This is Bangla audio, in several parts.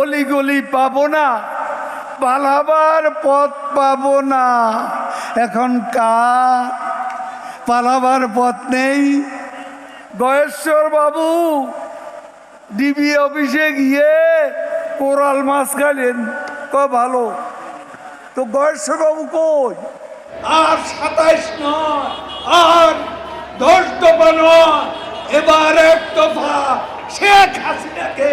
অলিগলি পাবো না, পালাবার পথ পাবো না। এখন কার পালাবার পথ নেই। গয়েশ্বর বাবু, ডিবি অফিসে গিয়ে কোরাল মাছ খাইলেন। ক ভালো। তো গয়েশ্বর বাবু কই? আর সাতাইশ আর দশ দফা নয়, এবার এক দফা শেখ হাসিনাকে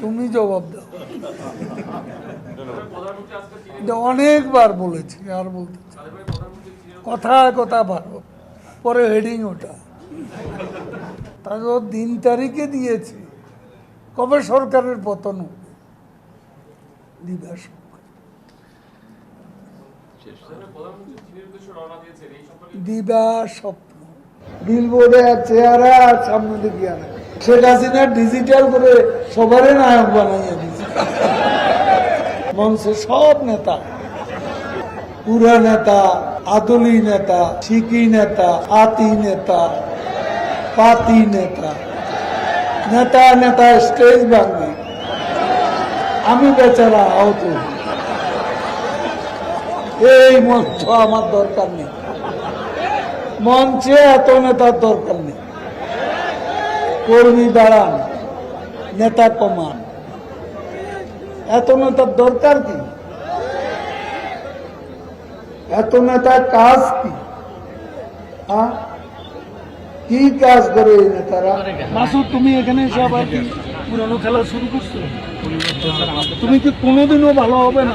তুমি জবাব দাও। এটা অনেকবার বলেছি আর বলতে চাই। কথায় কথা ভালো পরে হেডিং ওটা। তারপর দিন তারিখে দিয়েছি। কবে সরকারের পতন হবে? দিবা স্বপ্ন দিবা স্বপ্ন। বিলবোর্ডে আর চেহারা আর সামনে দিকে আর শেখ হাসিনা ডিজিটাল করে সবারই নায়ক বানাইয়া দিচ্ছে মঞ্চে সব নেতা। পুরা নেতা, আদলি নেতা, শিকি নেতা, আতি নেতা, পাতি নেতা। নেতা নেতা স্টেজ ভাঙি আমি বেচারা আহত। এই মঞ্চ আমার দরকার নেই। মঞ্চে এত নেতার দরকার নেই। কর্মী বাড়ান নেতা কমান এত নেতার দরকার কি? এত নেতার কাজ কি? কি কাজ করে এই নেতারা? মাসুদ, তুমি এখানে এসে আবার কি পুরানো খেলা শুরু করছ? তুমি কি কোনোদিনও ভালো হবে না?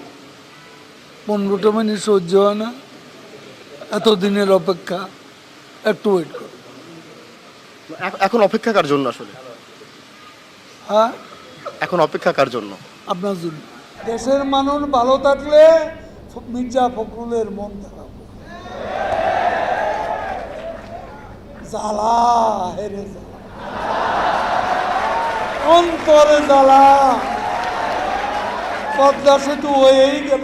পনেরোটা মিনিট সহ্য হয় না। এত দিনের অপেক্ষা একটু ওয়েট করো। এখন অপেক্ষা কার জন্য আসলে? হ্যাঁ? এখন অপেক্ষা কার জন্য? আপনার জন্য। দেশের মানুষ ভালো থাকলে মির্জা ফখরুলের মন খারাপ জ্বালা হেরে জ্বালা। অন্তরে জ্বালা। পদ্মা সেতু হয়েই গেল।